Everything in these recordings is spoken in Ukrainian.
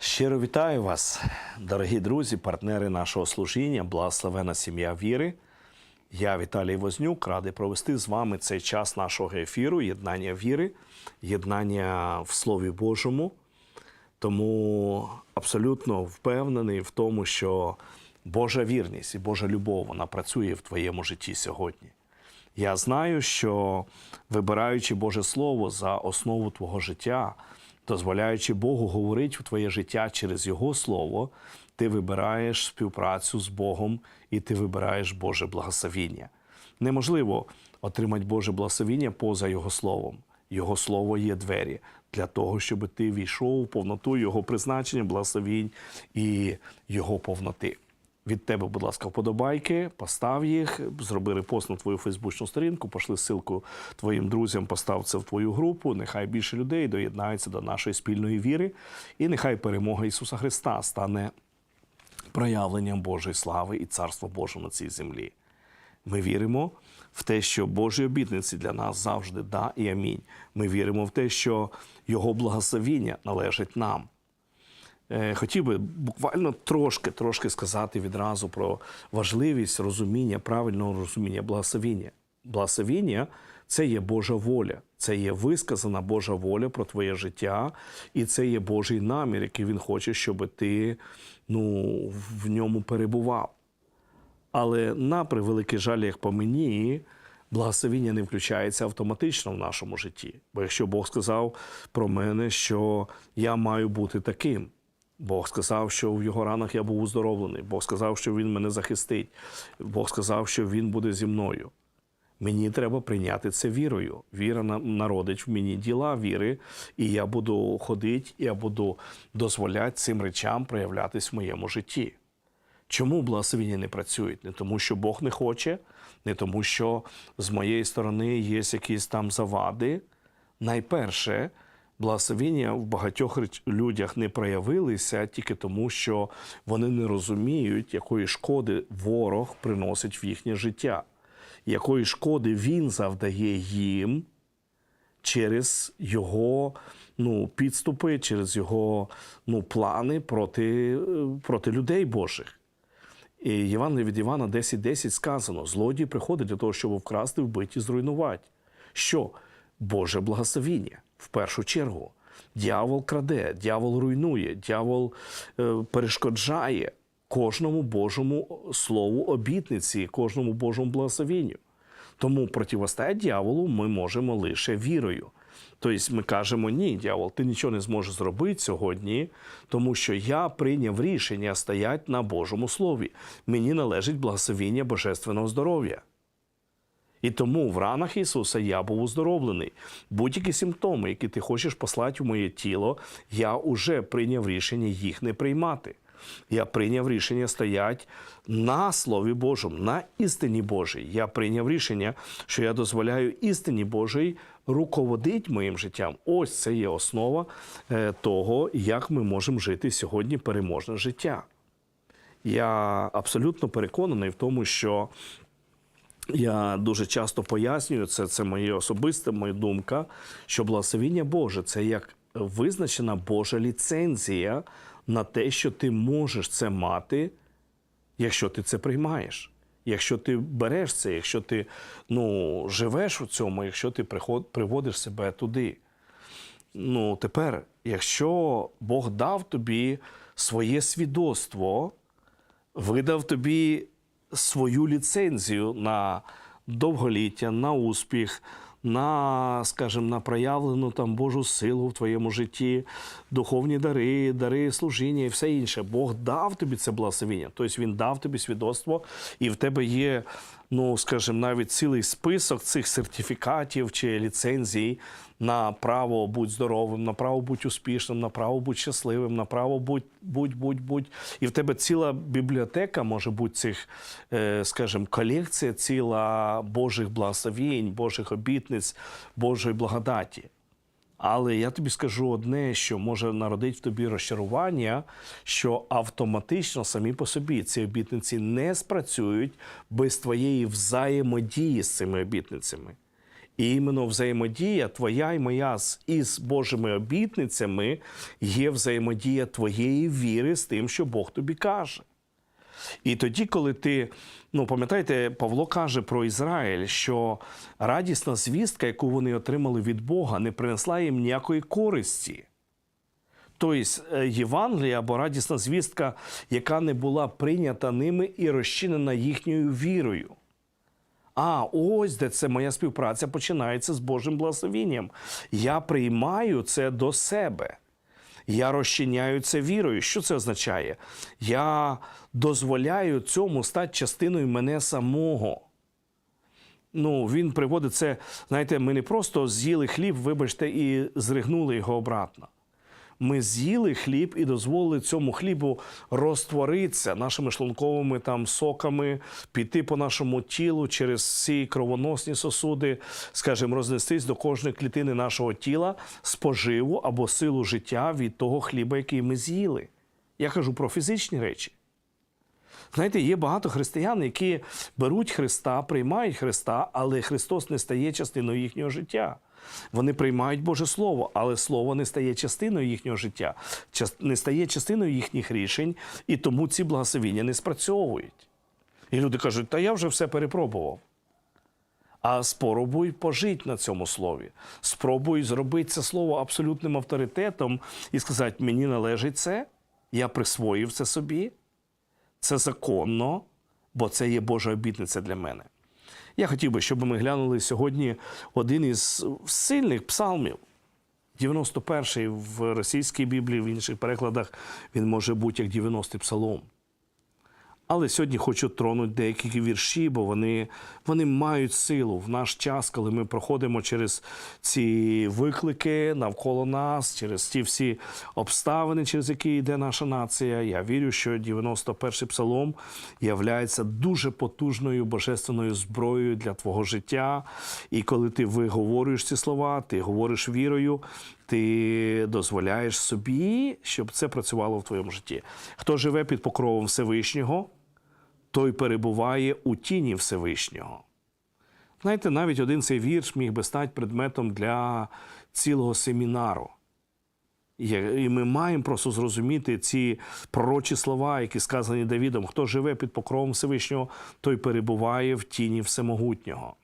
Щиро вітаю вас, дорогі друзі, партнери нашого служіння, благословена сім'я віри. Я Віталій Вознюк, радий провести з вами цей час нашого ефіру, єднання віри, єднання в Слові Божому. Тому абсолютно впевнений в тому, що Божа вірність і Божа любов вона працює в твоєму житті сьогодні. Я знаю, що вибираючи Боже Слово за основу твого життя, дозволяючи Богу говорити в твоє життя через Його Слово, ти вибираєш співпрацю з Богом і ти вибираєш Боже благословіння. Неможливо отримати Боже благословіння поза Його Словом. Його Слово є двері для того, щоб ти війшов в повноту Його призначення, благословінь і Його повноти. Від тебе, будь ласка, вподобайки, постав їх, зроби репост на твою фейсбучну сторінку, пошли ссылку твоїм друзям, постав це в твою групу. Нехай більше людей доєднаються до нашої спільної віри, і нехай перемога Ісуса Христа стане проявленням Божої слави і Царства Божого на цій землі. Ми віримо в те, що Божі обітниці для нас завжди да і амінь. Ми віримо в те, що Його благословіння належить нам. Е, Хотів би буквально трошки, трошки сказати відразу про важливість розуміння, правильного розуміння благословіння. Благословіння це є Божа воля, це є висказана Божа воля про твоє життя, і це є Божий намір, який він хоче, щоб ти ну, в ньому перебував. Але на превеликий жаль, як по мені, благословіння не включається автоматично в нашому житті. Бо якщо Бог сказав про мене, що я маю бути таким, Бог сказав, що в його ранах я був оздоровлений, Бог сказав, що Він мене захистить, Бог сказав, що Він буде зі мною. Мені треба прийняти це вірою. Віра народить в мені діла віри, і я буду ходити, я буду дозволяти цим речам проявлятись в моєму житті. Чому благословіння не працюють? Не тому, що Бог не хоче, не тому, що з моєї сторони є якісь там завади. Найперше, благословіння в багатьох людях не проявилися тільки тому, що вони не розуміють, якої шкоди ворог приносить в їхнє життя, якої шкоди він завдає їм через його ну, підступи, через його ну, плани проти, е, проти людей Божих. І Євангеліє від Івана 10.10 сказано: злодій приходить для того, щоб вкрасти, вбити і зруйнувати. Що? Боже благословіння в першу чергу. Дьявол краде, дьявол руйнує, дьявол е, перешкоджає кожному Божому слову обітниці, кожному Божому благословенню. Тому противостояти дьяволу ми можемо лише вірою. Тобто ми кажемо, ні, дьявол, ти нічого не зможеш зробити сьогодні, тому що я прийняв рішення стояти на Божому Слові. Мені належить благословіння божественного здоров'я. І тому в ранах Ісуса я був оздоровлений. Будь-які симптоми, які ти хочеш послати в моє тіло, я вже прийняв рішення їх не приймати. Я прийняв рішення стояти на Слові Божому, на істині Божій. Я прийняв рішення, що я дозволяю істині Божій руководити моїм життям. Ось це є основа е, того, як ми можемо жити сьогодні переможне життя. Я абсолютно переконаний в тому, що я дуже часто пояснюю це, це моє особиста моя думка, що благословіння Боже це як визначена Божа ліцензія на те, що ти можеш це мати, якщо ти це приймаєш. Якщо ти береш це, якщо ти ну, живеш у цьому, якщо ти приход, приводиш себе туди. Ну, тепер, якщо Бог дав тобі своє свідоцтво, видав тобі свою ліцензію на довголіття, на успіх, на, скажімо, на проявлену там Божу силу в твоєму житті, духовні дари, дари служіння і все інше. Бог дав тобі це благословіння. Тобто Він дав тобі свідоцтво, і в тебе є, ну, скажімо, навіть цілий список цих сертифікатів чи ліцензій на право бути здоровим, на право бути успішним, на право бути щасливим, на право будь, будь, будь, будь. І в тебе ціла бібліотека може бути цих, е, скажімо, колекція ціла Божих благословінь, Божих обітниць, Божої благодаті. Але я тобі скажу одне, що може народити в тобі розчарування, що автоматично самі по собі ці обітниці не спрацюють без твоєї взаємодії з цими обітницями. І іменно взаємодія твоя і моя із Божими обітницями є взаємодія твоєї віри з тим, що Бог тобі каже. І тоді, коли ти, ну пам'ятаєте, Павло каже про Ізраїль, що радісна звістка, яку вони отримали від Бога, не принесла їм ніякої користі. Тобто е, Євангелія або радісна звістка, яка не була прийнята ними і розчинена їхньою вірою. А ось де це моя співпраця починається з Божим благословенням. Я приймаю це до себе. Я розчиняю це вірою. Що це означає? Я дозволяю цьому стати частиною мене самого. Ну, він приводить це, знаєте, ми не просто з'їли хліб, вибачте, і зригнули його обратно. Ми з'їли хліб і дозволили цьому хлібу розтворитися нашими шлунковими там соками, піти по нашому тілу через ці кровоносні сосуди, скажімо, рознестись до кожної клітини нашого тіла споживу або силу життя від того хліба, який ми з'їли. Я кажу про фізичні речі. Знаєте, є багато християн, які беруть Христа, приймають Христа, але Христос не стає частиною їхнього життя. Вони приймають Боже Слово, але Слово не стає частиною їхнього життя, не стає частиною їхніх рішень, і тому ці благословіння не спрацьовують. І люди кажуть, та я вже все перепробував. А спробуй пожити на цьому слові. Спробуй зробити це слово абсолютним авторитетом і сказати, мені належить це, я присвоїв це собі, це законно, бо це є Божа обітниця для мене. Я хотів би, щоб ми глянули сьогодні один із сильних псалмів. 91-й в російській Біблії, в інших перекладах він може бути як 90-й псалом. Але сьогодні хочу тронути деякі вірші, бо вони, вони мають силу в наш час, коли ми проходимо через ці виклики навколо нас, через ті всі обставини, через які йде наша нація. Я вірю, що 91-й псалом являється дуже потужною божественною зброєю для твого життя. І коли ти виговорюєш ці слова, ти говориш вірою, ти дозволяєш собі, щоб це працювало в твоєму житті. Хто живе під покровом Всевишнього, той перебуває у тіні Всевишнього. Знаєте, навіть один цей вірш міг би стати предметом для цілого семінару. І ми маємо просто зрозуміти ці пророчі слова, які сказані Давідом: хто живе під покровом Всевишнього, той перебуває в тіні Всемогутнього.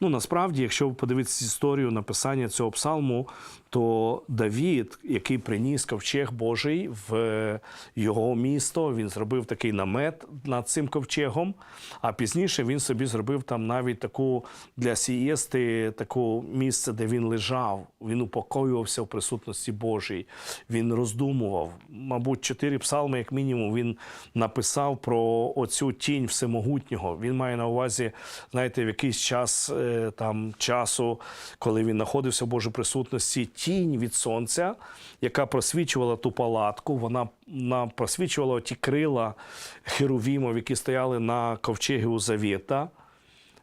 Ну, насправді, якщо подивитися історію написання цього псалму, то Давід, який приніс ковчег Божий в його місто, він зробив такий намет над цим ковчегом. А пізніше він собі зробив там навіть таку для сієсти, таку місце, де він лежав. Він упокоювався в присутності Божій. Він роздумував. Мабуть, чотири псалми, як мінімум, він написав про оцю тінь всемогутнього. Він має на увазі, знаєте, в якийсь час е, там часу, коли він знаходився в Божій присутності, тінь від сонця, яка просвічувала ту палатку, вона, вона просвічувала ті крила херувімов, які стояли на ковчегі у Завіта.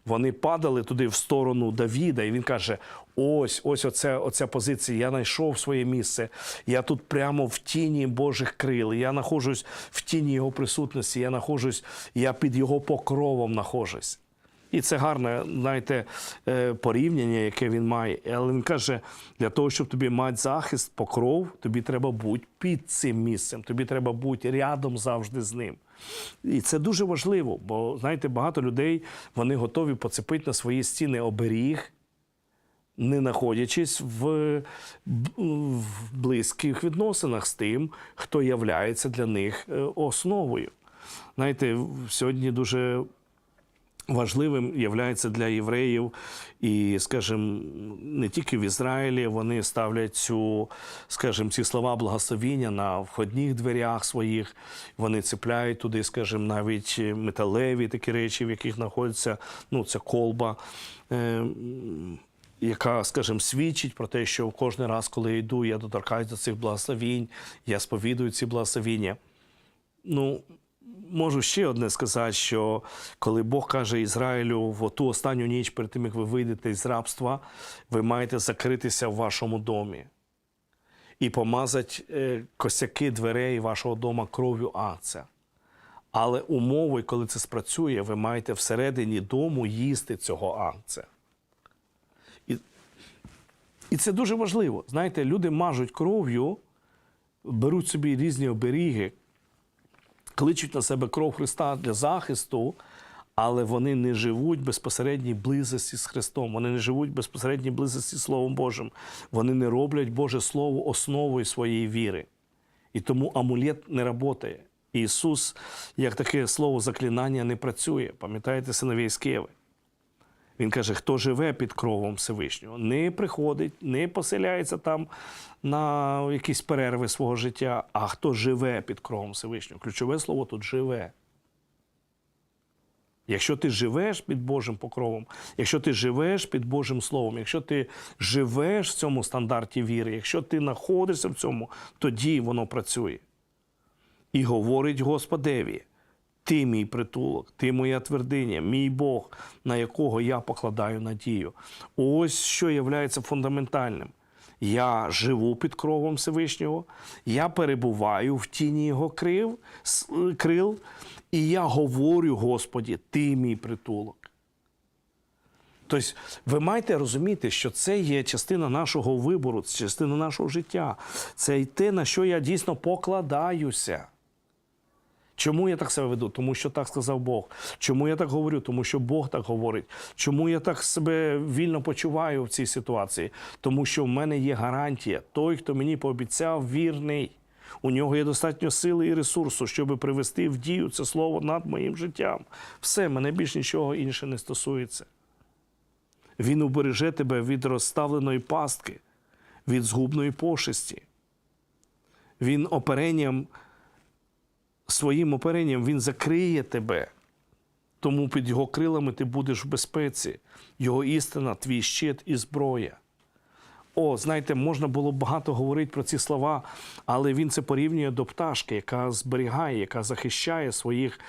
Вони падали туди в сторону Давіда, і він каже: ось, ось оце, оця позиція. Я знайшов своє місце. Я тут прямо в тіні Божих крил. Я знаходжусь в тіні його присутності. Я знаходжусь, я під його покровом знаходжусь. І це гарне, знаєте, е, порівняння, яке він має. Але він каже: для того, щоб тобі мати захист, покров, тобі треба бути під цим місцем, тобі треба бути рядом завжди з ним. І це дуже важливо, бо знаєте, багато людей вони готові поцепити на свої стіни оберіг, не знаходячись в, в близьких відносинах з тим, хто являється для них е, основою. Знаєте, сьогодні дуже важливим являється для євреїв, і, скажімо, не тільки в Ізраїлі вони ставлять цю, скажімо, ці слова благословіння на входних дверях своїх. Вони цепляють туди, скажімо, навіть металеві такі речі, в яких знаходиться ну, ця колба. Е, яка, скажімо, свідчить про те, що кожен раз, коли я йду, я доторкаюсь до цих благословінь, я сповідую ці благословіння. Ну, можу ще одне сказати, що коли Бог каже Ізраїлю в ту останню ніч перед тим, як ви вийдете з рабства, ви маєте закритися в вашому домі і помазати е, косяки дверей вашого дома кров'ю акця. Але умовою, коли це спрацює, ви маєте всередині дому їсти цього акця. І, і це дуже важливо. Знаєте, люди мажуть кров'ю, беруть собі різні оберіги, кличуть на себе кров Христа для захисту, але вони не живуть безпосередній близості з Христом. Вони не живуть в безпосередній близості з Словом Божим. Вони не роблять Боже Слово основою своєї віри. І тому амулет не працює. Ісус, як таке слово заклинання, не працює. Пам'ятаєте синові Іскєви? Він каже, хто живе під кровом Всевишнього, не приходить, не поселяється там на якісь перерви свого життя, а хто живе під кровом Всевишнього. Ключове слово тут живе. Якщо ти живеш під Божим покровом, якщо ти живеш під Божим Словом, якщо ти живеш в цьому стандарті віри, якщо ти знаходишся в цьому, тоді воно працює. І говорить Господеві: Ти мій притулок, ти моя твердиня, мій Бог, на якого я покладаю надію. Ось що є фундаментальним. Я живу під кровом Всевишнього, я перебуваю в тіні його крил, с- крил, і я говорю, Господі, ти мій притулок. Тобто, ви маєте розуміти, що це є частина нашого вибору, це частина нашого життя. Це й те, на що я дійсно покладаюся. Чому я так себе веду? Тому що так сказав Бог. Чому я так говорю? Тому що Бог так говорить. Чому я так себе вільно почуваю в цій ситуації? Тому що в мене є гарантія. Той, хто мені пообіцяв, вірний. У нього є достатньо сили і ресурсу, щоб привести в дію це слово над моїм життям. Все, мене більш нічого інше не стосується. Він убереже тебе від розставленої пастки, від згубної пошесті. Він оперенням своїм оперенням він закриє тебе. Тому під його крилами ти будеш в безпеці. Його істина, твій щит і зброя. О, знаєте, можна було багато говорити про ці слова, але він це порівнює до пташки, яка зберігає, яка захищає своїх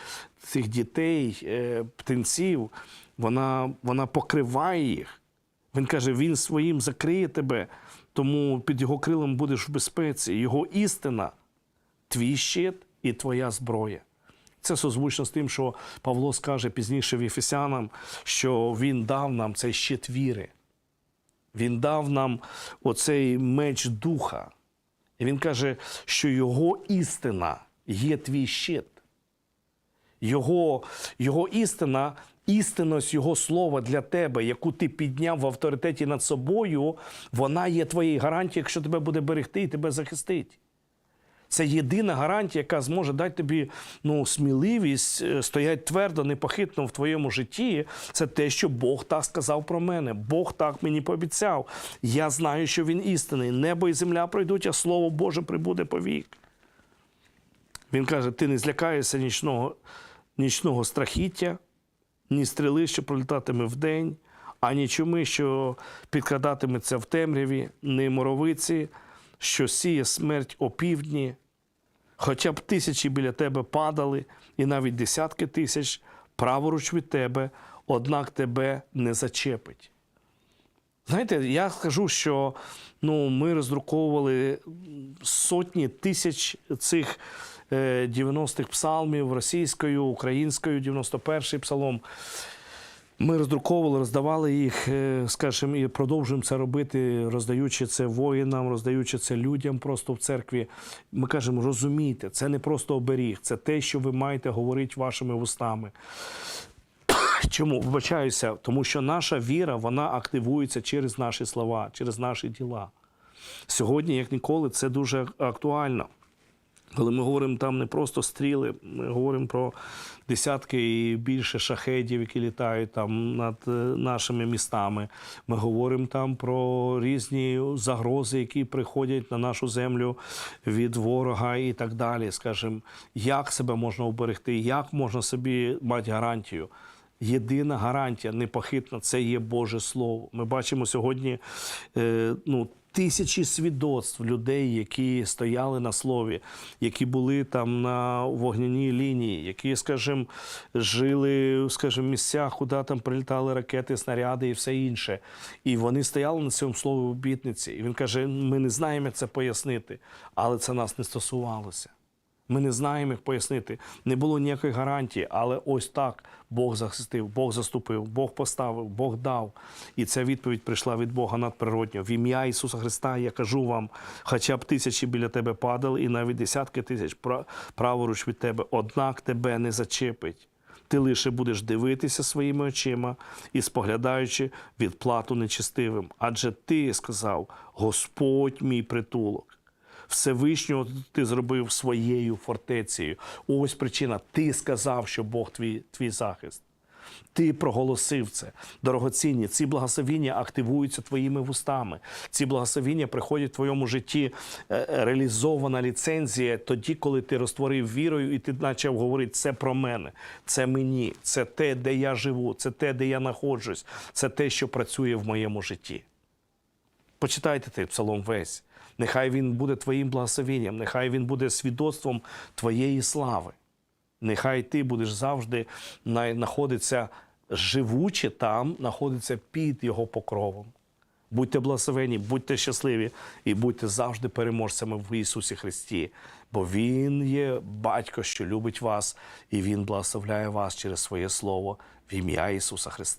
цих дітей, е, птенців. Вона, вона покриває їх. Він каже: Він своїм закриє тебе, тому під його крилом будеш в безпеці. Його істина, твій щит і твоя зброя. Це созвучно з тим, що Павло скаже пізніше в Ефесянам, що він дав нам цей щит віри. Він дав нам оцей меч духа. І він каже, що його істина є твій щит. Його, його істина, істинність Його слова для тебе, яку ти підняв в авторитеті над собою, вона є твоєю гарантією, якщо тебе буде берегти і тебе захистить. Це єдина гарантія, яка зможе дати тобі ну, сміливість е, стояти твердо, непохитно в твоєму житті. Це те, що Бог так сказав про мене. Бог так мені пообіцяв. Я знаю, що він істинний. Небо і земля пройдуть, а слово Боже прибуде повік. Він каже: ти не злякаєшся нічного, нічного страхіття, ні стріли, що пролітатиме вдень, ані чуми, що підкрадатиметься в темряві, ні моровиці, що сіє смерть опівдні. Хоча б тисячі біля тебе падали, і навіть десятки тисяч праворуч від тебе, однак тебе не зачепить. Знаєте, я скажу, що ну, ми роздруковували сотні тисяч цих е, 90-х псалмів російською, українською, 91-й псалом. Ми роздруковували, роздавали їх, е, скажімо, і продовжуємо це робити, роздаючи це воїнам, роздаючи це людям просто в церкві. Ми кажемо, розумійте, це не просто оберіг, це те, що ви маєте говорити вашими вустами. Чому вибачаюся? Тому що наша віра вона активується через наші слова, через наші діла. Сьогодні, як ніколи, це дуже актуально. Коли ми говоримо там не просто стріли, ми говоримо про десятки і більше шахедів, які літають там над е, нашими містами. Ми говоримо там про різні загрози, які приходять на нашу землю від ворога і так далі. Скажімо, як себе можна уберегти, як можна собі мати гарантію. Єдина гарантія непохитна це є Боже Слово. Ми бачимо сьогодні е, ну, тисячі свідоцтв людей, які стояли на слові, які були там на вогняній лінії, які, скажімо, жили скажімо, в місцях, куди там прилітали ракети, снаряди і все інше. І вони стояли на цьому слові обітниці. І він каже: ми не знаємо, як це пояснити, але це нас не стосувалося. Ми не знаємо, як пояснити. Не було ніякої гарантії, але ось так Бог захистив, Бог заступив, Бог поставив, Бог дав. І ця відповідь прийшла від Бога надприродньо. В ім'я Ісуса Христа я кажу вам, хоча б тисячі біля тебе падали, і навіть десятки тисяч праворуч від тебе, однак тебе не зачепить. Ти лише будеш дивитися своїми очима і споглядаючи відплату нечестивим. Адже ти сказав: Господь мій притулок. Всевишнього ти зробив своєю фортецею. Ось причина. Ти сказав, що Бог твій, твій захист. Ти проголосив це. Дорогоцінні, ці благословіння активуються твоїми вустами. Ці благословіння приходять в твоєму житті е, е, реалізована ліцензія тоді, коли ти розтворив вірою і ти почав говорити це про мене, це мені, це те, де я живу, це те, де я знаходжусь, це те, що працює в моєму житті. Почитайте цей псалом весь. Нехай він буде твоїм благословенням, нехай він буде свідоцтвом твоєї слави. Нехай ти будеш завжди на- знаходитися живучи там, знаходиться під його покровом. Будьте благословені, будьте щасливі і будьте завжди переможцями в Ісусі Христі, бо Він є батько, що любить вас, і Він благословляє вас через своє Слово в ім'я Ісуса Христа.